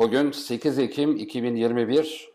Bugün 8 Ekim 2021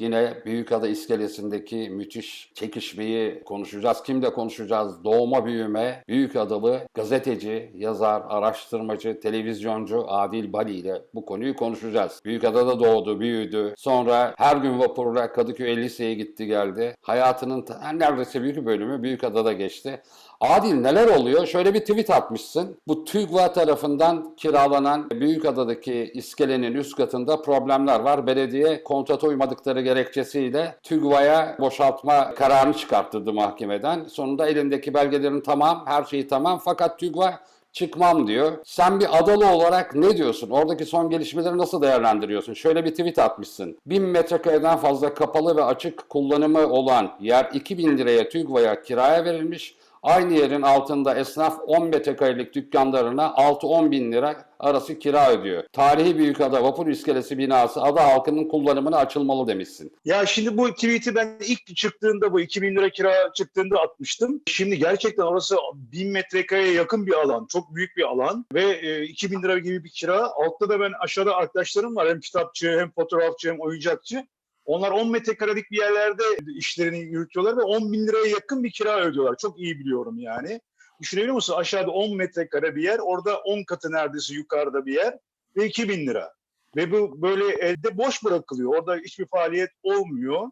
Yine Büyükada iskelesindeki müthiş çekişmeyi konuşacağız. Kimle konuşacağız? Doğma büyüme, Büyükadalı gazeteci, yazar, araştırmacı, televizyoncu Adil Bali ile bu konuyu konuşacağız. Büyükada'da doğdu, büyüdü. Sonra her gün vapurla Kadıköy Lise'ye gitti geldi. Hayatının neredeyse büyük bölümü Büyükada'da geçti. Adil neler oluyor? Şöyle bir tweet atmışsın. Bu TÜGVA tarafından kiralanan Büyükada'daki iskelenin üst katında problemler var. Belediye kontrata uymadıkları gerekçesiyle TÜGVA'ya boşaltma kararını çıkarttırdı mahkemeden. Sonunda elindeki belgelerin tamam, her şeyi tamam fakat TÜGVA çıkmam diyor. Sen bir adalı olarak ne diyorsun? Oradaki son gelişmeleri nasıl değerlendiriyorsun? Şöyle bir tweet atmışsın. 1000 metrekareden fazla kapalı ve açık kullanımı olan yer 2000 liraya TÜGVA'ya kiraya verilmiş. Aynı yerin altında esnaf 10 metrekarelik dükkanlarına 6-10 bin lira arası kira ödüyor. Tarihi Büyükada Vapur İskelesi binası ada halkının kullanımına açılmalı demişsin. Ya şimdi bu tweet'i ben ilk çıktığında bu 2000 lira kira çıktığında atmıştım. Şimdi gerçekten orası 1000 metrekareye yakın bir alan. Çok büyük bir alan ve e, 2000 lira gibi bir kira. Altta da ben aşağıda arkadaşlarım var. Hem kitapçı hem fotoğrafçı hem oyuncakçı. Onlar 10 metrekarelik bir yerlerde işlerini yürütüyorlar ve 10 bin liraya yakın bir kira ödüyorlar. Çok iyi biliyorum yani. Düşünebiliyor musun? Aşağıda 10 metrekare bir yer, orada 10 katı neredeyse yukarıda bir yer ve 2 bin lira. Ve bu böyle elde boş bırakılıyor. Orada hiçbir faaliyet olmuyor.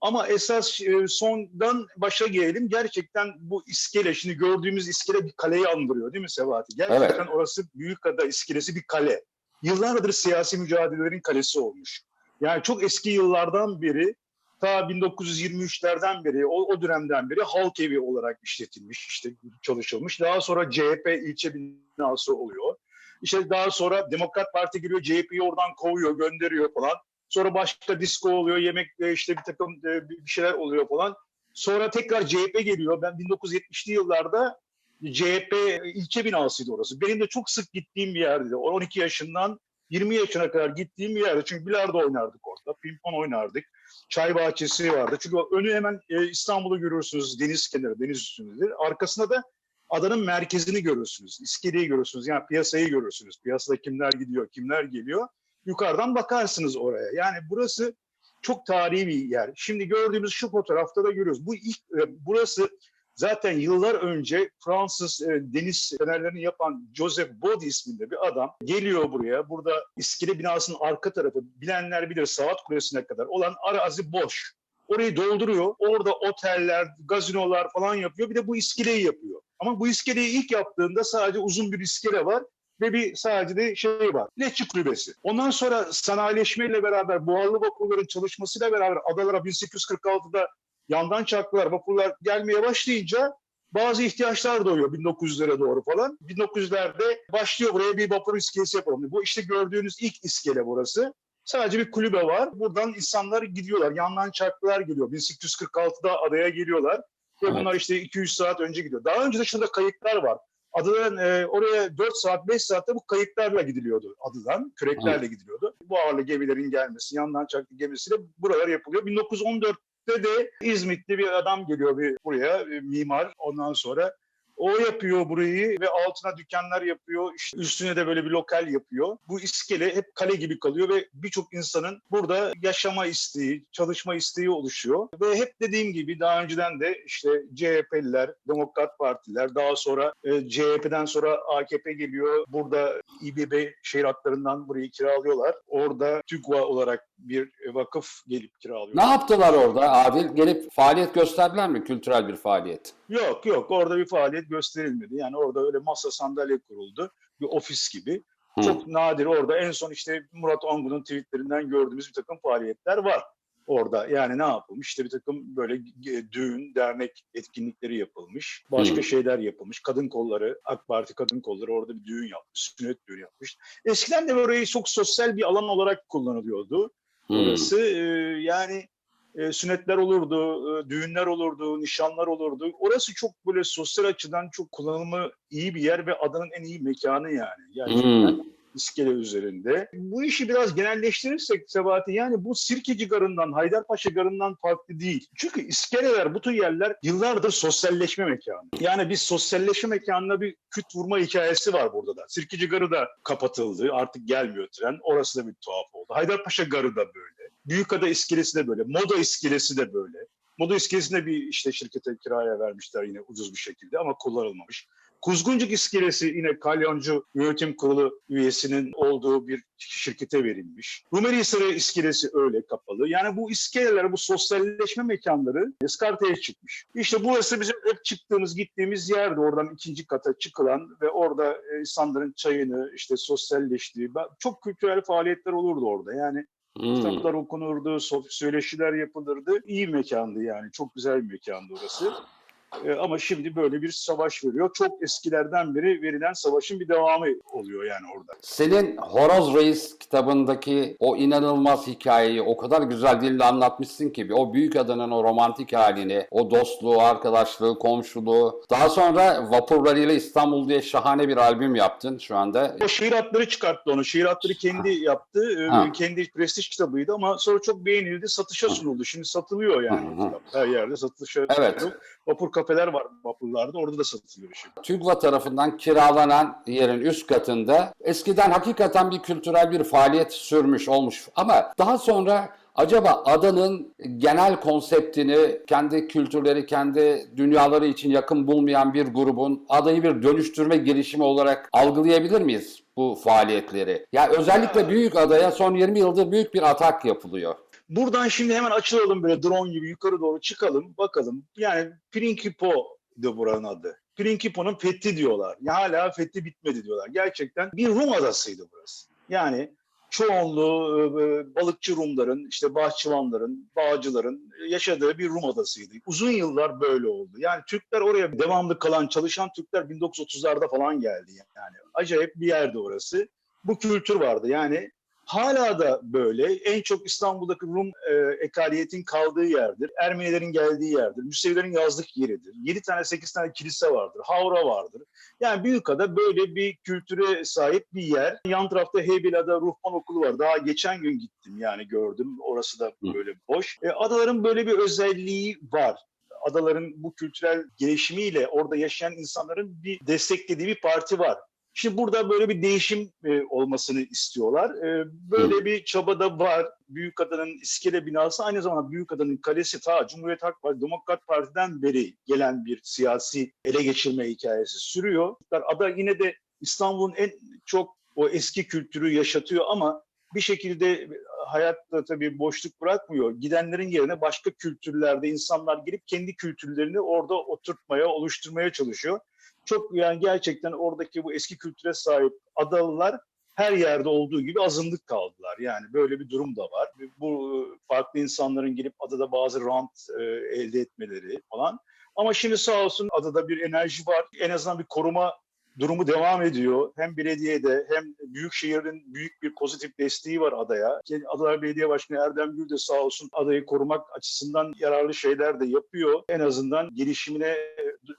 Ama esas e, sondan başa gelelim. Gerçekten bu iskele, şimdi gördüğümüz iskele bir kaleyi andırıyor değil mi Sebati? Gerçekten evet. orası Büyükada iskelesi bir kale. Yıllardır siyasi mücadelelerin kalesi olmuş. Yani çok eski yıllardan beri ta 1923'lerden beri o, o dönemden beri halk evi olarak işletilmiş, işte çalışılmış. Daha sonra CHP ilçe binası oluyor. İşte daha sonra Demokrat Parti giriyor, CHP'yi oradan kovuyor, gönderiyor falan. Sonra başka disco oluyor, yemek işte bir takım e, bir şeyler oluyor falan. Sonra tekrar CHP geliyor. Ben 1970'li yıllarda CHP ilçe binasıydı orası. Benim de çok sık gittiğim bir yerdi. 12 yaşından 20 yaşına kadar gittiğim yerde. Çünkü bilardo oynardık orada, pimpon oynardık. Çay bahçesi vardı. Çünkü önü hemen e, İstanbul'u görürsünüz. Deniz kenarı, deniz üstündedir. Arkasında da adanın merkezini görürsünüz. İskeleyi görürsünüz. Yani piyasayı görürsünüz. Piyasada kimler gidiyor, kimler geliyor. Yukarıdan bakarsınız oraya. Yani burası çok tarihi bir yer. Şimdi gördüğümüz şu fotoğrafta da görüyoruz. Bu ilk, e, burası Zaten yıllar önce Fransız e, deniz fenerlerini yapan Joseph Bode isminde bir adam geliyor buraya. Burada iskele binasının arka tarafı bilenler bilir Saat Kulesi'ne kadar olan arazi boş. Orayı dolduruyor. Orada oteller, gazinolar falan yapıyor. Bir de bu iskeleyi yapıyor. Ama bu iskeleyi ilk yaptığında sadece uzun bir iskele var ve bir sadece de şey var. Leçi kulübesi. Ondan sonra sanayileşmeyle beraber buharlı vapurların çalışmasıyla beraber adalara 1846'da yandan çarklar, vapurlar gelmeye başlayınca bazı ihtiyaçlar doğuyor 1900'lere doğru falan. 1900'lerde başlıyor buraya bir vapur iskelesi yapalım. Bu işte gördüğünüz ilk iskele burası. Sadece bir kulübe var. Buradan insanlar gidiyorlar. Yandan çarklar geliyor. 1846'da adaya geliyorlar. Ve bunlar işte 200 saat önce gidiyor. Daha önce de şurada kayıklar var. Adadan e, oraya 4 saat 5 saatte bu kayıklarla gidiliyordu adadan. Küreklerle evet. gidiliyordu. Bu ağırlı gemilerin gelmesi, yandan çarklı gemisiyle buralar yapılıyor. 1914 de de İzmitli bir adam geliyor bir buraya bir mimar. Ondan sonra o yapıyor burayı ve altına dükkanlar yapıyor. İşte üstüne de böyle bir lokal yapıyor. Bu iskele hep kale gibi kalıyor ve birçok insanın burada yaşama isteği, çalışma isteği oluşuyor. Ve hep dediğim gibi daha önceden de işte CHP'liler, Demokrat Partiler, daha sonra e, CHP'den sonra AKP geliyor. Burada İBB şehir hatlarından burayı kiralıyorlar. Orada TÜGVA olarak bir vakıf gelip kiralıyor. Ne yaptılar orada Adil? Gelip faaliyet gösterdiler mi? Kültürel bir faaliyet. Yok yok orada bir faaliyet gösterilmedi. Yani orada öyle masa sandalye kuruldu. Bir ofis gibi. Hı. Çok nadir orada en son işte Murat Ongun'un tweetlerinden gördüğümüz bir takım faaliyetler var orada. Yani ne yapılmış? İşte bir takım böyle düğün, dernek etkinlikleri yapılmış. Başka Hı. şeyler yapılmış. Kadın kolları, AK Parti kadın kolları orada bir düğün yapmış. Sünnet düğünü yapmış. Eskiden de orayı çok sosyal bir alan olarak kullanılıyordu. Orası hmm. yani e, sünnetler olurdu, e, düğünler olurdu, nişanlar olurdu. Orası çok böyle sosyal açıdan çok kullanımı iyi bir yer ve adanın en iyi mekanı yani. Gerçekten. Hmm. iskele üzerinde. Bu işi biraz genelleştirirsek Sebahati yani bu Sirkeci Garı'ndan, Haydarpaşa Garı'ndan farklı değil. Çünkü iskeleler, bu tür yerler yıllardır sosyalleşme mekanı. Yani biz sosyalleşme mekanına bir küt vurma hikayesi var burada da. Sirkeci Garı da kapatıldı, artık gelmiyor tren. Orası da bir tuhaf oldu. Haydarpaşa Garı da böyle. Büyükada iskelesi de böyle. Moda iskelesi de böyle. Moda iskelesini bir işte şirkete kiraya vermişler yine ucuz bir şekilde ama kullanılmamış. Kuzguncuk iskelesi yine Kalyoncu Yönetim Kurulu üyesinin olduğu bir şirkete verilmiş. Rumeli Hisarı iskelesi öyle kapalı. Yani bu iskeleler, bu sosyalleşme mekanları eskarteye çıkmış. İşte burası bizim hep çıktığımız, gittiğimiz yerdi. Oradan ikinci kata çıkılan ve orada e, insanların çayını, işte sosyalleştiği, çok kültürel faaliyetler olurdu orada. Yani Hmm. kitaplar okunurdu, söyleşiler yapılırdı. İyi mekandı yani. Çok güzel bir mekandı orası. Ee, ama şimdi böyle bir savaş veriyor. Çok eskilerden beri verilen savaşın bir devamı oluyor yani orada. Senin Horoz Reis kitabındaki o inanılmaz hikayeyi o kadar güzel dille anlatmışsın ki o büyük adının o romantik halini, o dostluğu, arkadaşlığı, komşuluğu. Daha sonra Vapurlarıyla İstanbul diye şahane bir albüm yaptın şu anda. O şiir hatları çıkarttı onu. Şiir hatları kendi yaptı. Ee, Ha. Kendi prestij kitabıydı ama sonra çok beğenildi. Satışa sunuldu. Şimdi satılıyor yani. Hı hı. kitap. Her yerde satışa Evet. sunuldu. Vapur kafeler var vapurlarda. Orada da satılıyor şimdi. TÜGVA tarafından kiralanan yerin üst katında eskiden hakikaten bir kültürel bir faaliyet sürmüş olmuş. Ama daha sonra acaba adanın genel konseptini kendi kültürleri, kendi dünyaları için yakın bulmayan bir grubun adayı bir dönüştürme girişimi olarak algılayabilir miyiz bu faaliyetleri? Ya özellikle büyük adaya son 20 yıldır büyük bir atak yapılıyor. Buradan şimdi hemen açılalım böyle drone gibi yukarı doğru çıkalım bakalım. Yani Prinkipo'du buranın adı. Prinkipo'nun fethi diyorlar. Ya hala fethi bitmedi diyorlar. Gerçekten bir Rum adasıydı burası. Yani çoğunluğu e, balıkçı Rumların, işte bahçıvanların, bağcıların yaşadığı bir Rum adasıydı. Uzun yıllar böyle oldu. Yani Türkler oraya devamlı kalan, çalışan Türkler 1930'larda falan geldi. Yani acayip bir yerdi orası. Bu kültür vardı. Yani Hala da böyle. En çok İstanbul'daki Rum e, ekaliyetin kaldığı yerdir. Ermenilerin geldiği yerdir. Müsevilerin yazlık yeridir. 7 tane 8 tane kilise vardır. Havra vardır. Yani Büyükada böyle bir kültüre sahip bir yer. Yan tarafta Heybeliada Ruhban Okulu var. Daha geçen gün gittim yani gördüm. Orası da böyle boş. E, adaların böyle bir özelliği var adaların bu kültürel gelişimiyle orada yaşayan insanların bir desteklediği bir parti var. Şimdi burada böyle bir değişim e, olmasını istiyorlar. E, böyle bir çaba da var. Büyükada'nın iskele binası aynı zamanda Büyükada'nın kalesi ta Cumhuriyet Halk Partisi, Demokrat Parti'den beri gelen bir siyasi ele geçirme hikayesi sürüyor. Ada yine de İstanbul'un en çok o eski kültürü yaşatıyor ama bir şekilde hayatta tabii boşluk bırakmıyor. Gidenlerin yerine başka kültürlerde insanlar girip kendi kültürlerini orada oturtmaya, oluşturmaya çalışıyor çok yani gerçekten oradaki bu eski kültüre sahip adalılar her yerde olduğu gibi azınlık kaldılar. Yani böyle bir durum da var. Bu farklı insanların gelip adada bazı rant e, elde etmeleri falan. Ama şimdi sağ olsun adada bir enerji var. En azından bir koruma durumu devam ediyor. Hem belediyede hem büyükşehirin büyük bir pozitif desteği var adaya. Adalar Belediye Başkanı Erdem Gül de sağ olsun adayı korumak açısından yararlı şeyler de yapıyor. En azından gelişimine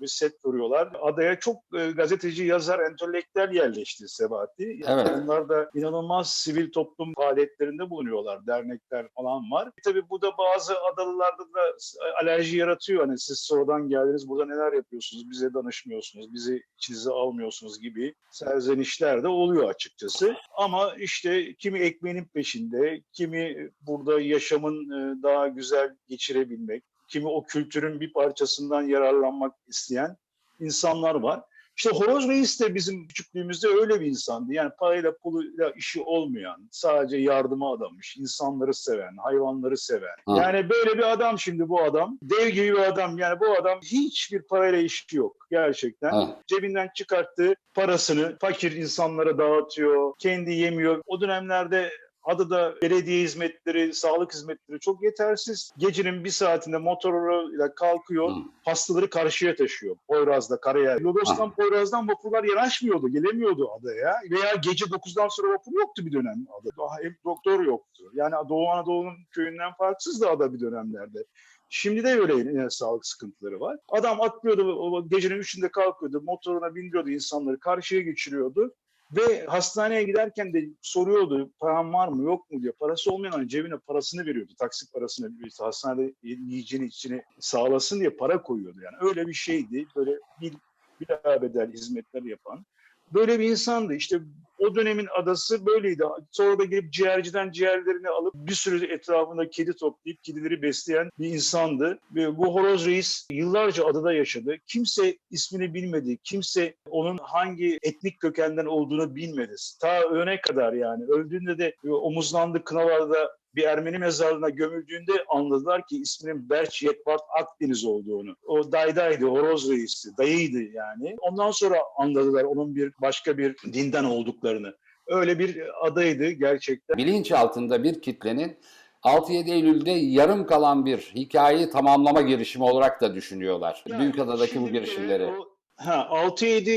bir set vuruyorlar. Adaya çok e, gazeteci, yazar, entelektüel yerleşti Sebahati. Yani Evet. Onlar da inanılmaz sivil toplum faaliyetlerinde bulunuyorlar. Dernekler falan var. Tabii bu da bazı adalılarda da alerji yaratıyor. Hani siz sonradan geldiniz burada neler yapıyorsunuz? Bize danışmıyorsunuz, bizi içinize almıyorsunuz gibi serzenişler de oluyor açıkçası. Ama işte kimi ekmeğinin peşinde, kimi burada yaşamın e, daha güzel geçirebilmek, kimi o kültürün bir parçasından yararlanmak isteyen insanlar var. İşte Horoz Reis de bizim küçüklüğümüzde öyle bir insandı. Yani parayla puluyla işi olmayan, sadece yardıma adamış, insanları seven, hayvanları seven. Hı. Yani böyle bir adam şimdi bu adam. Dev gibi bir adam. Yani bu adam hiçbir parayla işi yok gerçekten. Evet. Cebinden çıkarttığı parasını fakir insanlara dağıtıyor. Kendi yemiyor. O dönemlerde Adada belediye hizmetleri, sağlık hizmetleri çok yetersiz. Gecenin bir saatinde motoruyla kalkıyor, Hı. hastaları karşıya taşıyor. Poyraz'da, Karayel. Lodos'tan, Poyraz'dan vapurlar yanaşmıyordu, gelemiyordu adaya. Veya gece 9'dan sonra vapur yoktu bir dönem adada. Daha Hem doktor yoktu. Yani Doğu Anadolu'nun köyünden farksızdı ada bir dönemlerde. Şimdi de öyle yine sağlık sıkıntıları var. Adam atlıyordu, gecenin üçünde kalkıyordu, motoruna bindiriyordu insanları, karşıya geçiriyordu. Ve hastaneye giderken de soruyordu param var mı yok mu diye. Parası olmayan cebine parasını veriyordu. Taksit parasını işte hastanede yiyeceğini içini sağlasın diye para koyuyordu. Yani öyle bir şeydi. Böyle bir bilabedel hizmetler yapan. Böyle bir insandı. İşte o dönemin adası böyleydi. Sonra da gelip ciğerciden ciğerlerini alıp bir sürü etrafında kedi toplayıp kedileri besleyen bir insandı. Ve bu horoz reis yıllarca adada yaşadı. Kimse ismini bilmedi. Kimse onun hangi etnik kökenden olduğunu bilmedi. Ta öne kadar yani. Öldüğünde de omuzlandı kınalarda bir Ermeni mezarlığına gömüldüğünde anladılar ki isminin Berç Yetvart Akdeniz olduğunu. O daydaydı, horoz reisti, dayıydı yani. Ondan sonra anladılar onun bir başka bir dinden olduklarını. Öyle bir adaydı gerçekten. Bilinç altında bir kitlenin 6-7 Eylül'de yarım kalan bir hikayeyi tamamlama girişimi olarak da düşünüyorlar. Yani Büyükada'daki bu girişimleri. o- Ha, 6-7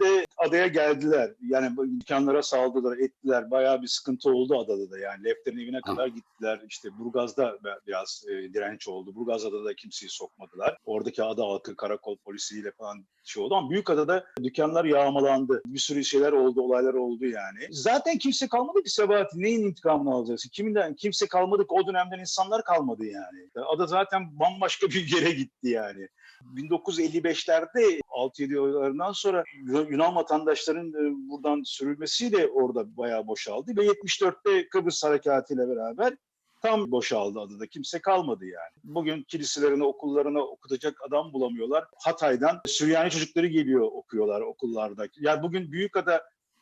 Eylül'de adaya geldiler. Yani dükkanlara saldırdılar, ettiler. Bayağı bir sıkıntı oldu adada da. Yani Lefter'in evine kadar gittiler. İşte Burgaz'da biraz e, direnç oldu. Burgaz'da da kimseyi sokmadılar. Oradaki ada halkı, karakol polisiyle falan şey oldu. Ama Büyükada'da dükkanlar yağmalandı. Bir sürü şeyler oldu, olaylar oldu yani. Zaten kimse kalmadı ki Sebahattin. Neyin intikamını alacaksın? Kiminden? Kimse kalmadı ki o dönemden insanlar kalmadı yani. Ada zaten bambaşka bir yere gitti yani. 1955'lerde 6-7 yıllarından sonra Yunan vatandaşların e, buradan sürülmesiyle orada bayağı boşaldı ve 74'te Kıbrıs Harekatı ile beraber tam boşaldı adada. Kimse kalmadı yani. Bugün kiliselerine, okullarına okutacak adam bulamıyorlar. Hatay'dan Süryani çocukları geliyor okuyorlar okullarda. Yani bugün Büyükada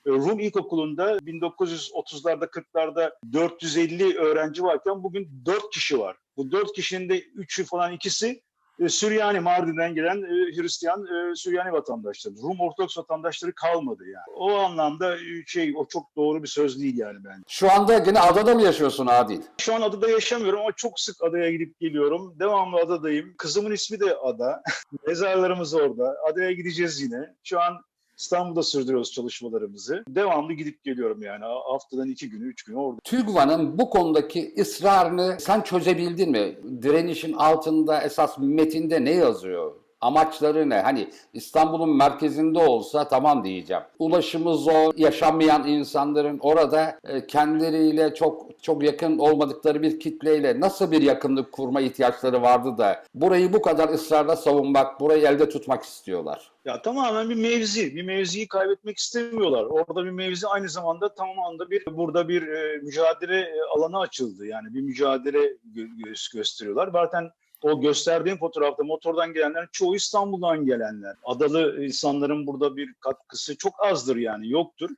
e, Rum İlkokulu'nda 1930'larda 40'larda 450 öğrenci varken bugün 4 kişi var. Bu 4 kişinin de 3'ü falan ikisi Süryani Mardin'den gelen e, Hristiyan e, Süryani vatandaşları. Rum Ortodoks vatandaşları kalmadı yani. O anlamda e, şey o çok doğru bir söz değil yani bence. Şu anda gene adada mı yaşıyorsun Adil? Şu an adada yaşamıyorum ama çok sık adaya gidip geliyorum. Devamlı adadayım. Kızımın ismi de Ada. Mezarlarımız orada. Adaya gideceğiz yine. Şu an İstanbul'da sürdürüyoruz çalışmalarımızı. Devamlı gidip geliyorum yani. Haftadan iki günü, üç günü orada. TÜGVA'nın bu konudaki ısrarını sen çözebildin mi? Direnişin altında esas metinde ne yazıyor? Amaçları ne? Hani İstanbul'un merkezinde olsa tamam diyeceğim. Ulaşımı zor, yaşamayan insanların orada e, kendileriyle çok çok yakın olmadıkları bir kitleyle nasıl bir yakınlık kurma ihtiyaçları vardı da burayı bu kadar ısrarla savunmak, burayı elde tutmak istiyorlar. Ya tamamen bir mevzi, bir mevziyi kaybetmek istemiyorlar. Orada bir mevzi aynı zamanda tam anda bir burada bir e, mücadele e, alanı açıldı. Yani bir mücadele gö- gö- gösteriyorlar. Zaten o gösterdiğim fotoğrafta motordan gelenlerin çoğu İstanbul'dan gelenler. Adalı insanların burada bir katkısı çok azdır yani yoktur.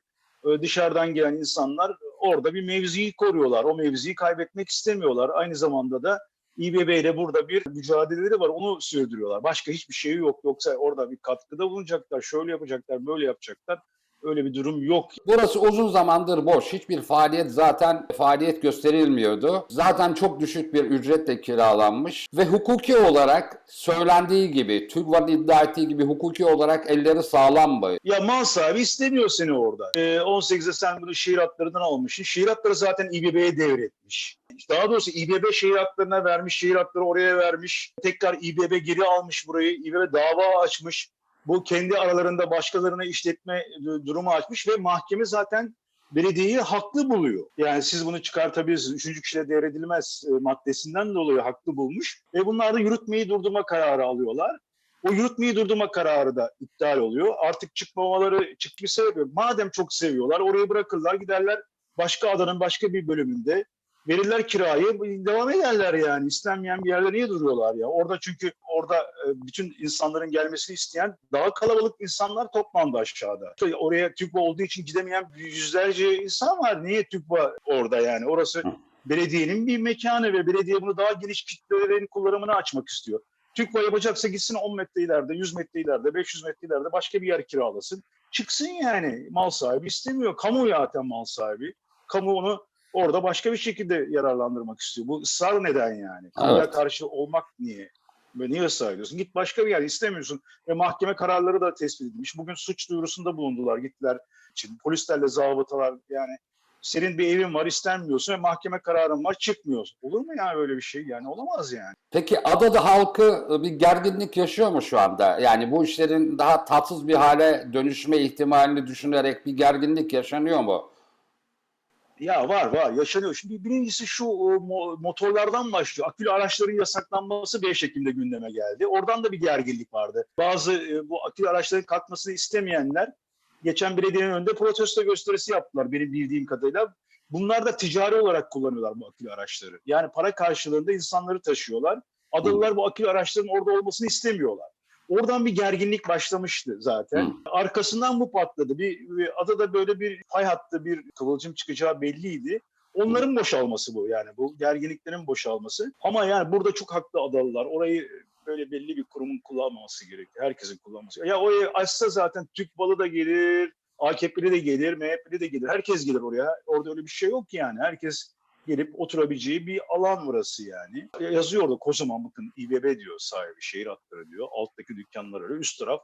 Dışarıdan gelen insanlar orada bir mevziyi koruyorlar. O mevziyi kaybetmek istemiyorlar. Aynı zamanda da İBB ile burada bir mücadeleleri var. Onu sürdürüyorlar. Başka hiçbir şey yok. Yoksa orada bir katkıda bulunacaklar. Şöyle yapacaklar, böyle yapacaklar. Öyle bir durum yok. Burası uzun zamandır boş. Hiçbir faaliyet zaten faaliyet gösterilmiyordu. Zaten çok düşük bir ücretle kiralanmış ve hukuki olarak söylendiği gibi, TÜGVA'nın iddia ettiği gibi hukuki olarak elleri sağlam mı? Ya mal sahibi istemiyor seni orada. Ee, 18'de sen bunu şehir hatlarından almışsın. Şehir hatları zaten İBB'ye devretmiş. Daha doğrusu İBB şehir hatlarına vermiş, şehir hatları oraya vermiş. Tekrar İBB geri almış burayı. İBB dava açmış. Bu kendi aralarında başkalarına işletme durumu açmış ve mahkeme zaten belediyeyi haklı buluyor. Yani siz bunu çıkartabilirsiniz. Üçüncü kişiye devredilmez e, maddesinden dolayı haklı bulmuş. Ve bunlar da yürütmeyi durdurma kararı alıyorlar. O yürütmeyi durdurma kararı da iptal oluyor. Artık çıkmamaları çıkmış sebep yok. Madem çok seviyorlar orayı bırakırlar giderler başka adanın başka bir bölümünde verirler kirayı devam ederler yani. İstenmeyen bir yerde niye duruyorlar ya? Orada çünkü orada e, bütün insanların gelmesini isteyen daha kalabalık insanlar toplandı aşağıda. Oraya TÜGVA olduğu için gidemeyen yüzlerce insan var. Niye TÜGVA orada yani? Orası belediyenin bir mekanı ve belediye bunu daha geniş kitlelerin kullanımına açmak istiyor. TÜGVA yapacaksa gitsin 10 metre ileride, 100 metre ileride, 500 metre ileride başka bir yer kiralasın. Çıksın yani mal sahibi istemiyor. Kamu zaten mal sahibi. Kamu onu orada başka bir şekilde yararlandırmak istiyor. Bu ısrar neden yani? Kamuya Evet. karşı olmak niye? Ve niye ısrar ediyorsun? Git başka bir yer istemiyorsun. Ve mahkeme kararları da tespit edilmiş. Bugün suç duyurusunda bulundular. Gittiler için polislerle zabıtalar yani Senin bir evin var istenmiyorsun ve mahkeme kararın var çıkmıyorsun. Olur mu ya böyle bir şey? Yani olamaz yani. Peki adada halkı e, bir gerginlik yaşıyor mu şu anda? Yani bu işlerin daha tatsız bir hale dönüşme ihtimalini düşünerek bir gerginlik yaşanıyor mu? Ya var var yaşanıyor. Şimdi birincisi şu motorlardan başlıyor. Akülü araçların yasaklanması 5 Ekim'de gündeme geldi. Oradan da bir gerginlik vardı. Bazı e, bu akülü araçların kalkmasını istemeyenler geçen belediyenin önünde protesto gösterisi yaptılar benim bildiğim kadarıyla. Bunlar da ticari olarak kullanıyorlar bu akülü araçları. Yani para karşılığında insanları taşıyorlar. Adalılar bu akülü araçların orada olmasını istemiyorlar. Oradan bir gerginlik başlamıştı zaten. Hı. Arkasından bu patladı. Bir, bir adada böyle bir fay hattı, bir kıvılcım çıkacağı belliydi. Onların boşalması bu yani bu gerginliklerin boşalması. Ama yani burada çok haklı adalılar. Orayı böyle belli bir kurumun kullanmaması gerekiyor. Herkesin kullanması. Ya orayı açsa zaten Türk balı da gelir, AKP'li de gelir, MHP'li de gelir. Herkes gelir oraya. Orada öyle bir şey yok ki yani. Herkes gelip oturabileceği bir alan burası yani. Yazıyor orada kocaman bakın İBB diyor sahibi, şehir hatları diyor. Alttaki dükkanlar öyle, üst taraf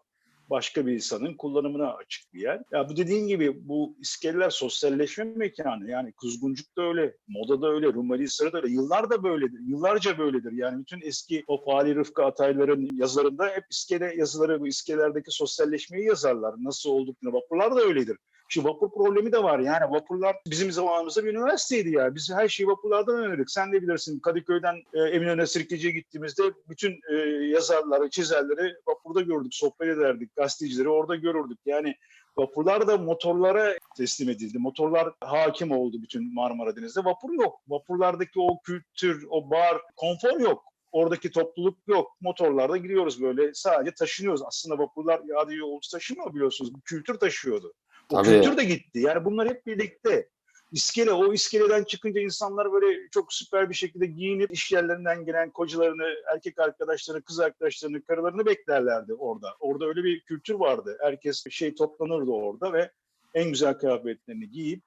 başka bir insanın kullanımına açık bir yer. Ya bu dediğin gibi bu iskeleler sosyalleşme mekanı. Yani Kuzguncuk da öyle, Moda da öyle, Rumeli Hisarı da öyle. Yıllar da böyledir. Yıllarca böyledir. Yani bütün eski o Fahri Rıfkı Atayların yazılarında hep iskele yazıları, bu iskelelerdeki sosyalleşmeyi yazarlar. Nasıl olduklarını. Vapurlar da öyledir. Şu vapur problemi de var. Yani vapurlar bizim zamanımızda bir üniversiteydi ya. Biz her şeyi vapurlardan öğrendik. Sen de bilirsin Kadıköy'den e, Eminönü Sirkeci'ye gittiğimizde bütün e, yazarları, çizerleri vapurda gördük. Sohbet ederdik. Gazetecileri orada görürdük. Yani vapurlar da motorlara teslim edildi. Motorlar hakim oldu bütün Marmara Denizi'nde. Vapur yok. Vapurlardaki o kültür, o bar, konfor yok. Oradaki topluluk yok. Motorlarda gidiyoruz böyle sadece taşınıyoruz. Aslında vapurlar yağdı yolcu taşımıyor biliyorsunuz. Kültür taşıyordu. O Tabii. kültür de gitti. Yani bunlar hep birlikte. İskele, o iskeleden çıkınca insanlar böyle çok süper bir şekilde giyinip iş yerlerinden gelen kocalarını, erkek arkadaşlarını, kız arkadaşlarını, karılarını beklerlerdi orada. Orada öyle bir kültür vardı. Herkes şey toplanırdı orada ve en güzel kıyafetlerini giyip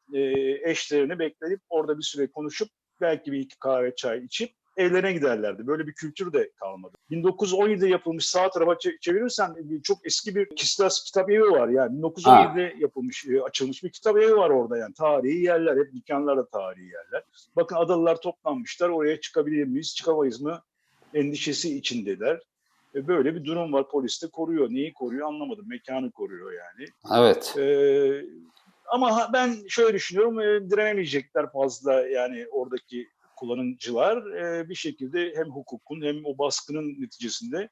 eşlerini bekleyip orada bir süre konuşup belki bir iki kahve çay içip evlerine giderlerdi. Böyle bir kültür de kalmadı. 1917'de yapılmış sağ tarafa çe- çevirirsen bir- çok eski bir Kistas kitap evi var. Yani 1917'de yapılmış, e, açılmış bir kitap evi var orada yani. Tarihi yerler, hep dükkanlar da tarihi yerler. Bakın adalılar toplanmışlar, oraya çıkabilir miyiz, çıkamayız mı endişesi içindeler. E, Böyle bir durum var. Polis de koruyor. Neyi koruyor anlamadım. Mekanı koruyor yani. Evet. Ee, ama ha- ben şöyle düşünüyorum, e, direnemeyecekler fazla yani oradaki kullanıcılar e, bir şekilde hem hukukun hem o baskının neticesinde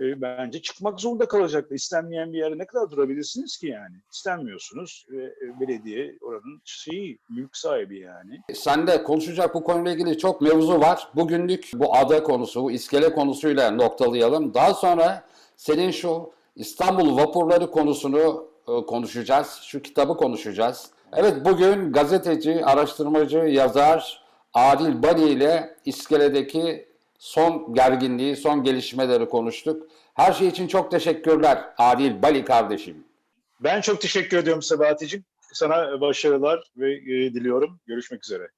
e, bence çıkmak zorunda kalacaklar. İstenmeyen bir yere ne kadar durabilirsiniz ki yani? İstenmiyorsunuz e, belediye oranın şeyi, mülk sahibi yani. Sen de konuşacak bu konuyla ilgili çok mevzu var. Bugünlük bu ada konusu, bu iskele konusuyla noktalayalım. Daha sonra senin şu İstanbul vapurları konusunu e, konuşacağız. Şu kitabı konuşacağız. Evet bugün gazeteci, araştırmacı, yazar Adil Bali ile iskeledeki son gerginliği, son gelişmeleri konuştuk. Her şey için çok teşekkürler Adil Bali kardeşim. Ben çok teşekkür ediyorum Sebahati'cim. Sana başarılar ve e, diliyorum. Görüşmek üzere.